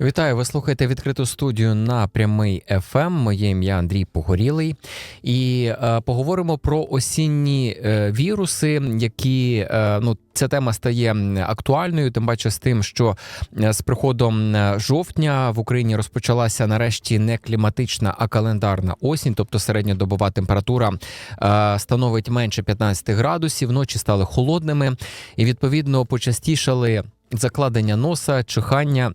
Вітаю, ви слухаєте відкриту студію на прямий FM. Моє ім'я Андрій Погорілий. І е, поговоримо про осінні е, віруси, які е, ну ця тема стає актуальною. Тим паче з тим, що е, з приходом е, жовтня в Україні розпочалася нарешті не кліматична, а календарна осінь, тобто середньодобова температура е, становить менше 15 градусів. Ночі стали холодними, і відповідно почастішали закладення носа, чихання.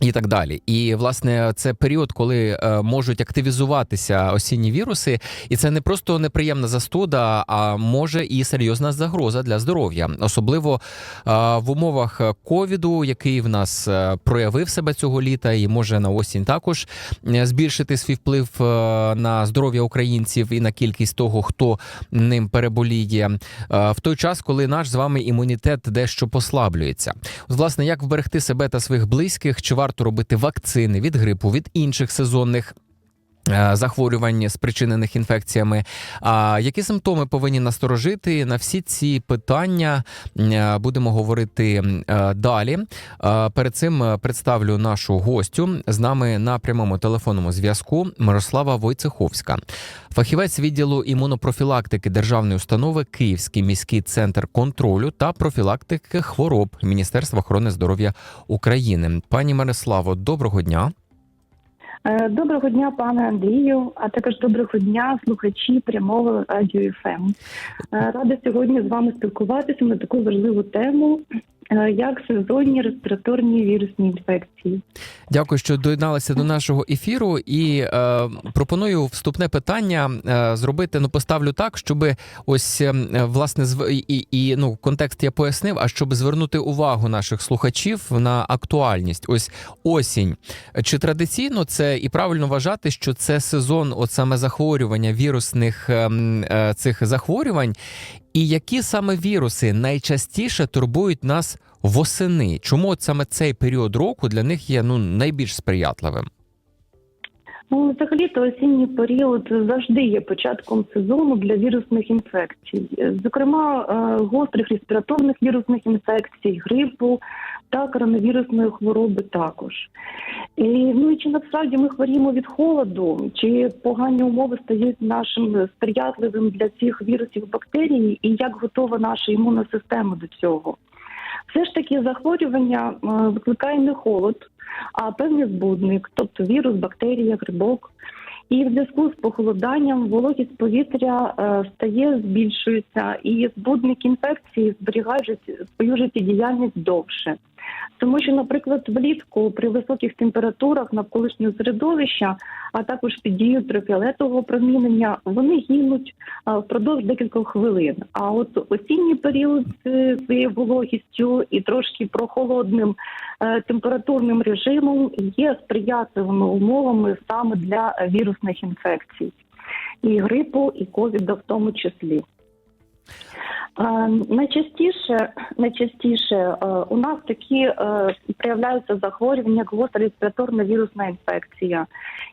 І так далі, і власне це період, коли е, можуть активізуватися осінні віруси, і це не просто неприємна застуда, а може і серйозна загроза для здоров'я, особливо е, в умовах ковіду, який в нас е, проявив себе цього літа, і може на осінь також е, збільшити свій вплив е, на здоров'я українців і на кількість того, хто ним переболіє, е, в той час, коли наш з вами імунітет дещо послаблюється. От, власне, як вберегти себе та своїх близьких, чи варто робити вакцини від грипу, від інших сезонних. Е, Захворювань, спричинених інфекціями. А які симптоми повинні насторожити на всі ці питання? е, Будемо говорити е, далі. Перед цим представлю нашу гостю з нами на прямому телефонному зв'язку Мирослава Войцеховська, фахівець відділу імунопрофілактики державної установи Київський міський центр контролю та профілактики хвороб Міністерства охорони здоров'я України. Пані Мирославо, доброго дня. Е, Доброго дня, пане Андрію, а також доброго дня, слухачі прямого радіо ФМ. Е, Рада сьогодні з вами спілкуватися на таку важливу тему, е, як сезонні респіраторні вірусні інфекції. Дякую, що доєдналися до нашого ефіру. І е, пропоную вступне питання е, зробити. Ну, поставлю так, щоб ось е, власне зв... і, і ну контекст я пояснив. А щоб звернути увагу наших слухачів на актуальність, ось осінь. Чи традиційно це і правильно вважати, що це сезон, от саме захворювання вірусних е, м, е, цих захворювань, і які саме віруси найчастіше турбують нас восени? Чому от саме цей період року для них є ну найбільш сприятливим? Ну, взагалі, то осінній період завжди є початком сезону для вірусних інфекцій, зокрема е, гострих респіраторних вірусних інфекцій, грипу та коронавірусної хвороби також. І, ну і чи насправді ми хворіємо від холоду, чи погані умови стають нашим сприятливим для цих вірусів і бактерій, і як готова наша імунна система до цього? Все ж таки захворювання е, викликає не холод, а певний збудник, тобто вірус, бактерія, грибок. І в зв'язку з похолоданням вологість повітря е, стає, збільшується, і збудники інфекції зберігають свою життєдіяльність довше. Тому що, наприклад, влітку при високих температурах навколишнього середовища, а також під дією ультрафіолетового промінення, вони гинуть впродовж декількох хвилин. А от осінній період з своєю вологістю і трошки прохолодним е, температурним режимом є сприятливими умовами саме для е, вірусних інфекцій, і грипу, і ковіда в тому числі. Е, Найчастіше, найчастіше е, у нас такі е, проявляються захворювання, як гостра вірусна інфекція,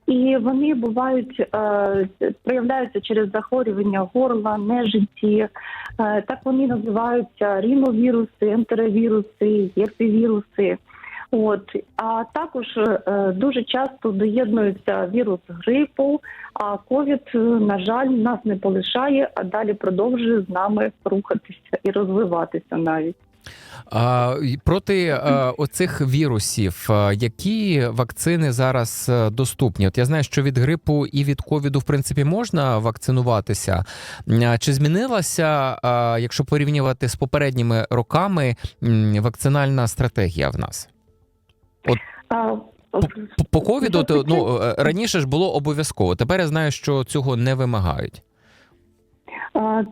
і вони бувають проявляються через захворювання горла, нежиті. Так вони називаються ріновіруси, ентеровіруси, герпівіруси. От а також е, дуже часто доєднується вірус грипу. А ковід, е, на жаль, нас не полишає, а далі продовжує з нами рухатися і розвиватися навіть. А, проти е, оцих вірусів, які вакцини зараз доступні? От я знаю, що від грипу і від ковіду, в принципі, можна вакцинуватися. А Чи змінилася, е, якщо порівнювати з попередніми роками, вакцинальна стратегія в нас? А, По, по ковіду то ну е, раніше ж було обов'язково. Тепер я знаю, що цього не вимагають.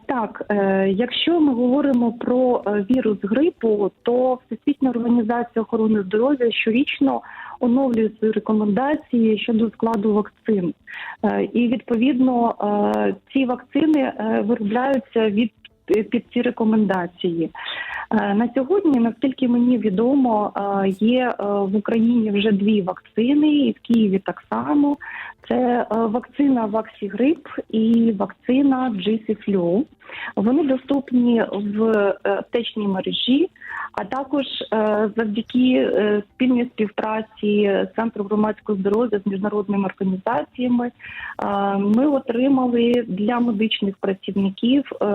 Так, е, якщо ми говоримо про е, вірус грипу, то Всесвітня організація охорони здоров'я щорічно оновлює свої рекомендації щодо складу вакцин. І відповідно ці вакцини виробляються від під ці рекомендації. Е, На сьогодні, наскільки мені відомо, е, є е, в Україні вже дві вакцини, і в Києві так само. Це е, вакцина Ваксігрип і вакцина GC-Flu. Вони доступні в е, аптечній мережі, а також е, завдяки е, спільній співпраці Центру громадського здоров'я з міжнародними організаціями. е, Ми отримали для медичних працівників е,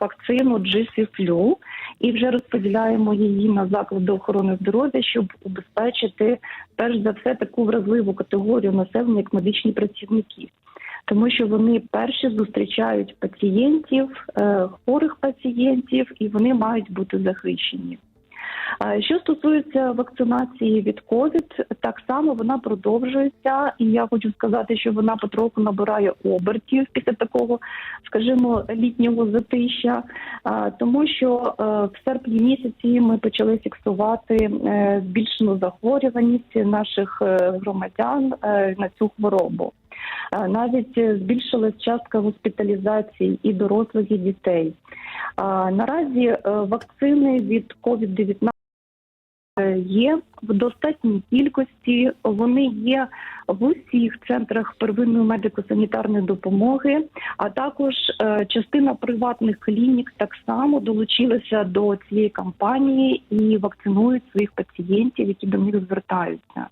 вакцину GC-Flu і вже розподіляємо її на заклади охорони здоров'я, щоб убезпечити перш за все таку вразливу категорію населення, як медичні працівники. Тому що вони перші зустрічають пацієнтів, е, хворих пацієнтів, і вони мають бути захищені. Що стосується вакцинації від COVID, так само вона продовжується, і я хочу сказати, що вона потроху набирає обертів після такого, скажімо, літнього затища, тому що е, в серпні місяці ми почали фіксувати е, збільшену захворюваність наших е, громадян на цю хворобу. Навіть збільшилась частка госпіталізацій і дорослих, і дітей. Наразі вакцини від COVID-19 є в достатній кількості. Вони є в усіх центрах первинної медико-санітарної допомоги, а також е, частина приватних клінік так само долучилася до цієї кампанії і вакцинують своїх пацієнтів, які до них звертаються.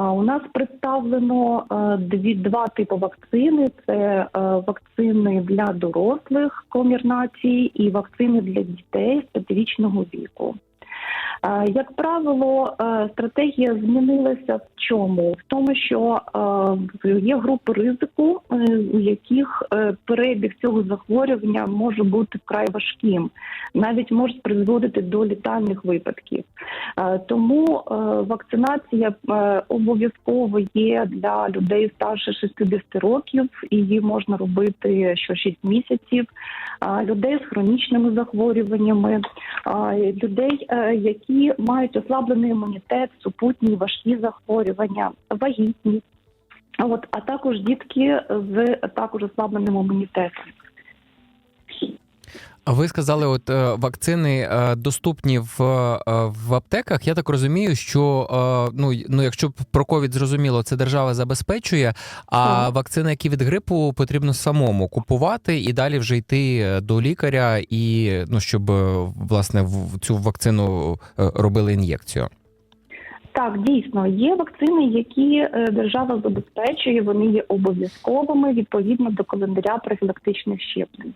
У нас представлено е, дві два типи вакцини: це е, вакцини для дорослих комірнацій і вакцини для дітей з п'ятирічного віку. Е, Як правило, е, стратегія змінилася в чому? В тому, що е, є групи ризику, у яких перебіг цього захворювання може бути вкрай важким, навіть може призводити до літальних випадків. Тому вакцинація обов'язково є для людей старше 60 років, і її можна робити що 6 місяців. Людей з хронічними захворюваннями, людей, е, які мають ослаблений імунітет, супутні важкі захворювання, вагітні. От, а також дітки з також ослабленим імунітетом. Ви сказали, от е, вакцини е, доступні в, е, в аптеках. Я так розумію, що ну, ну, якщо про ковід зрозуміло, це держава забезпечує. А вакцини, які від грипу, потрібно самому купувати і далі вже йти до лікаря, і ну щоб власне в цю вакцину робили ін'єкцію. Так, дійсно, є вакцини, які е, держава забезпечує, вони є обов'язковими відповідно до календаря профілактичних щеплень.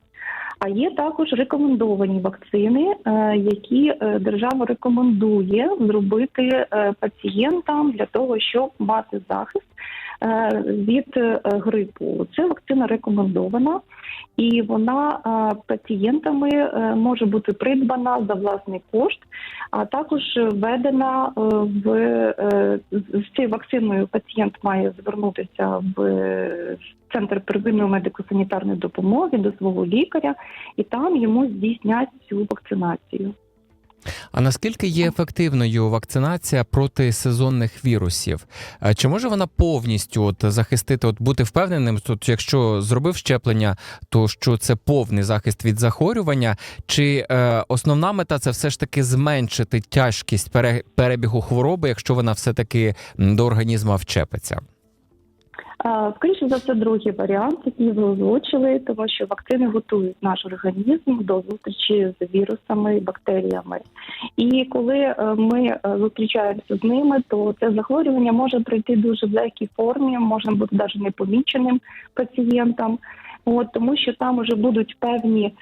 А є також рекомендовані вакцини, е, які е, держава рекомендує зробити пацієнтам для того, щоб мати захист від грипу. Це вакцина рекомендована, і вона пацієнтами е, може бути придбана за власний кошт а також введена е, в е, з цією вакциною пацієнт має звернутися в центр первинної медико-санітарної допомоги до свого лікаря, і там йому здійснять цю вакцинацію. А наскільки є ефективною вакцинація проти сезонних вірусів? Е, Чи може вона повністю от захистити, от бути впевненим, тут, якщо зробив щеплення, то що це повний захист від захворювання? Чи е, основна мета це все ж таки зменшити тяжкість перебігу хвороби, якщо вона все таки до організму вчепиться? Скоріше за все, другий варіант, який ви озвучили, тому що вакцини готують наш організм до зустрічі з вірусами бактеріями. І коли е, ми е, зустрічаємося з ними, то це захворювання може пройти дуже в легкій формі, можна бути навіть непоміченим пацієнтам. От тому, що там вже будуть певні е,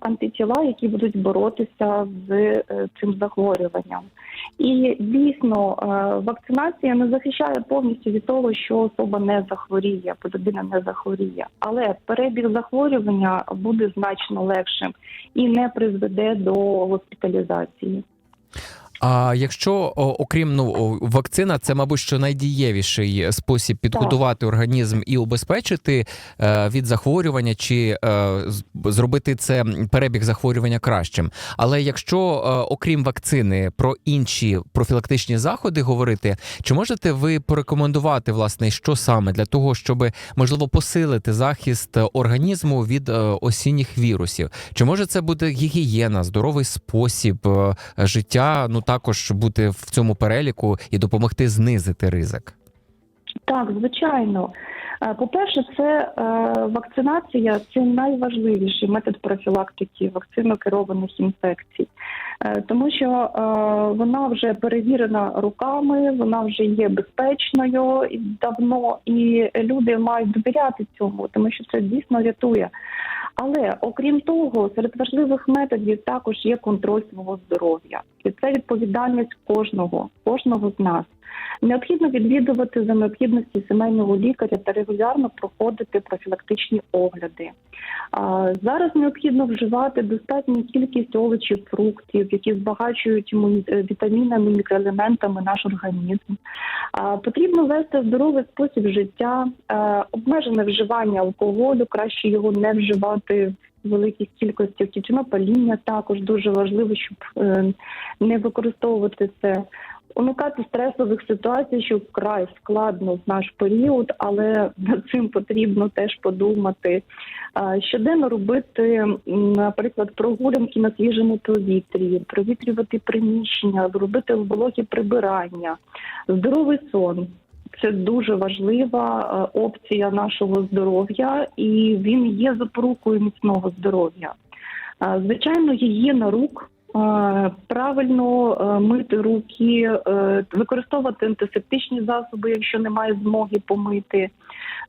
антитіла, які будуть боротися з е, цим захворюванням. І дійсно, е, вакцинація не захищає повністю від того, що особа не захворіє, або людина не захворіє. Але перебіг захворювання буде значно легшим і не призведе до госпіталізації. А якщо окрім ну вакцина, це мабуть що найдієвіший спосіб підготувати організм і убезпечити е, від захворювання, чи е, зробити це перебіг захворювання кращим. Але якщо е, окрім вакцини про інші профілактичні заходи говорити, чи можете ви порекомендувати власне, що саме для того, щоб можливо посилити захист організму від е, осінніх вірусів? Чи може це бути гігієна, здоровий спосіб е, життя? Ну також бути в цьому переліку і допомогти знизити ризик? Так, звичайно. Е, По-перше, це е, вакцинація це найважливіший метод профілактики вакцинокерованих інфекцій, Е, тому що вона вже перевірена руками, вона вже є безпечною давно, і люди мають довіряти цьому, тому що це дійсно рятує. Але окрім того, серед важливих методів також є контроль свого здоров'я, і це відповідальність кожного, кожного з нас. Необхідно відвідувати за необхідності сімейного лікаря та регулярно проходити профілактичні огляди. Зараз необхідно вживати достатню кількість овочів, фруктів, які збагачують е, вітамінами, мікроелементами наш організм. Потрібно вести здоровий спосіб життя, е, обмежене вживання алкоголю, краще його не вживати в великих кількостях. Тютюнопаління також дуже важливо, щоб е, не використовувати це. Уникати стресових ситуацій, що вкрай складно в наш період, але над цим потрібно теж подумати. Щоденно робити, наприклад, прогулянки на свіжому повітрі, провітрювати приміщення, робити вологі прибирання, здоровий сон. Це дуже важлива е, опція нашого здоров'я, і він є запорукою міцного здоров'я. Звичайно, гігієна рук. Правильно е, мити руки, е, використовувати антисептичні засоби, якщо немає змоги помити.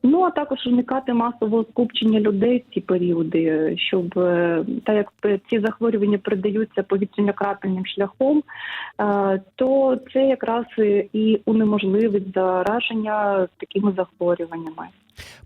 Ну а також уникати масового скупчення людей в ці періоди, щоб е, так як ці захворювання передаються повітряно-крапельним шляхом, то це якраз і унеможливить зараження такими захворюваннями.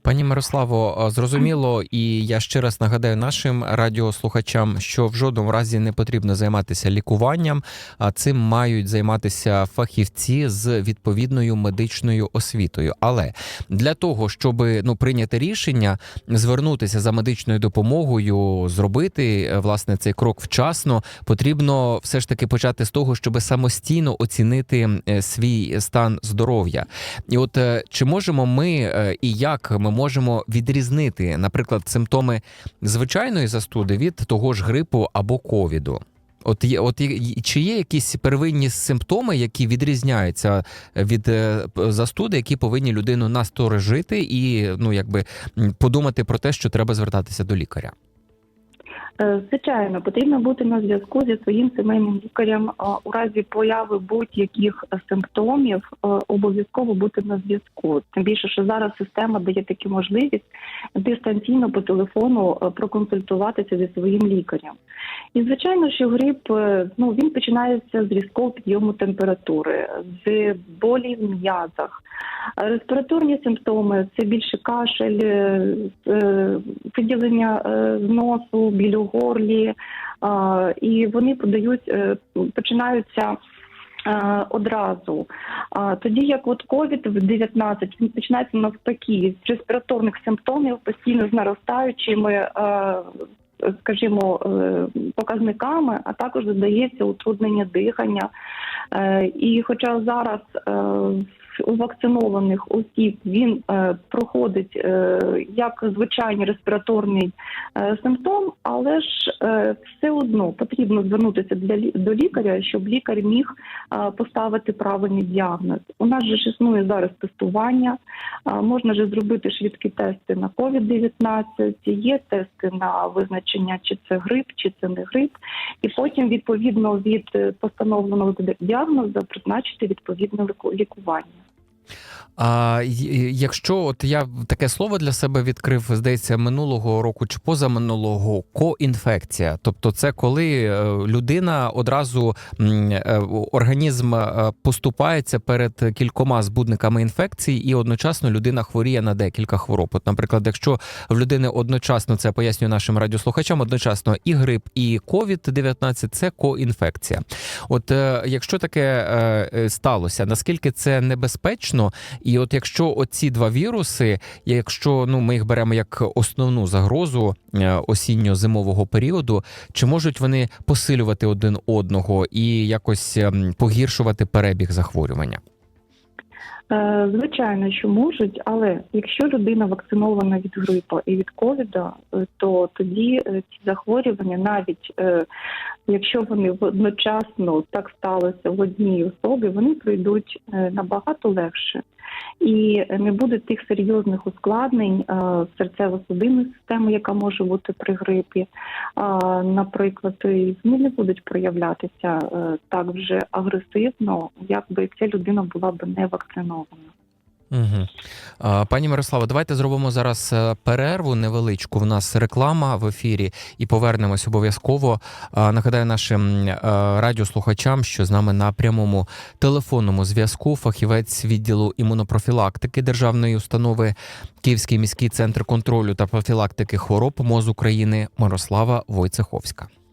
Пані Мирославо, зрозуміло, і я ще раз нагадаю нашим радіослухачам, що в жодному разі не потрібно займатися лікуванням, а цим мають займатися фахівці з відповідною медичною освітою. Але для того, щоб ну прийняти рішення, звернутися за медичною допомогою, зробити е, власне цей крок вчасно, потрібно все ж таки почати з того, щоб самостійно оцінити е, свій стан здоров'я. І от е, чи можемо ми е, і як ми можемо відрізнити, наприклад, симптоми звичайної застуди від того ж грипу або ковіду? От є, от чи є якісь первинні симптоми, які відрізняються від е, застуди, які повинні людину насторожити і ну якби подумати про те, що треба звертатися до лікаря? Е, Звичайно, потрібно бути на зв'язку зі своїм сімейним лікарем е, у разі появи будь-яких симптомів. е, Обов'язково бути на зв'язку. Тим більше, що зараз система дає таку можливість дистанційно по телефону проконсультуватися зі своїм лікарем. І звичайно, що грип ну він починається з різкого підйому температури, з болі в м'язах. Респіраторні симптоми це більше кашель, виділення з носу, біль у горлі, і вони подають, е, починаються. е, Одразу тоді, як от COVID-19, він починається навпаки з респіраторних симптомів, постійно з наростаючими, е, скажімо, е, показниками, а також додається утруднення дихання. Е, І хоча зараз е, у вакцинованих осіб він е, проходить е, як звичайний респіраторний е, симптом, але ж е, все одно потрібно звернутися до лікаря, щоб лікар міг е, поставити правильний діагноз. У нас же ж існує зараз тестування. е, Можна же зробити швидкі тести на COVID-19, є тести на визначення, чи це грип, чи це не грип, і потім відповідно від е, постановленого діагнозу призначити відповідне лікування. А якщо от я таке слово для себе відкрив, здається, минулого року чи позаминулого коінфекція, тобто це коли е, людина одразу е, організм е, поступається перед кількома збудниками інфекції, і одночасно людина хворіє на декілька хвороб. От, наприклад, якщо в людини одночасно це пояснюю нашим радіослухачам, одночасно і грип, і COVID-19 – це коінфекція. От якщо таке сталося, наскільки це небезпечно? І от якщо оці два віруси, якщо ну ми їх беремо як основну загрозу е, осінньо-зимового періоду, чи можуть вони посилювати один одного і якось ем, погіршувати перебіг захворювання? Е, Звичайно, що можуть, але якщо людина вакцинована від грипу і від ковіда, е, то тоді е, ці захворювання, навіть якщо вони одночасно так сталося в одній особі, вони пройдуть набагато легше. І не буде тих серйозних ускладнень е, серцево-судинної системи, яка може бути при грипі. Наприклад, зміни не будуть проявлятися е, так вже агресивно, якби ця людина була б не вакцинована. Угу. Пані Мирославо, давайте зробимо зараз е, перерву невеличку. В нас реклама в ефірі, і повернемось обов'язково. Нагадаю нашим е, радіослухачам, що з нами на прямому телефонному зв'язку фахівець відділу імунопрофілактики державної установи Київський міський центр контролю та профілактики хвороб МОЗ України Мирослава Войцеховська.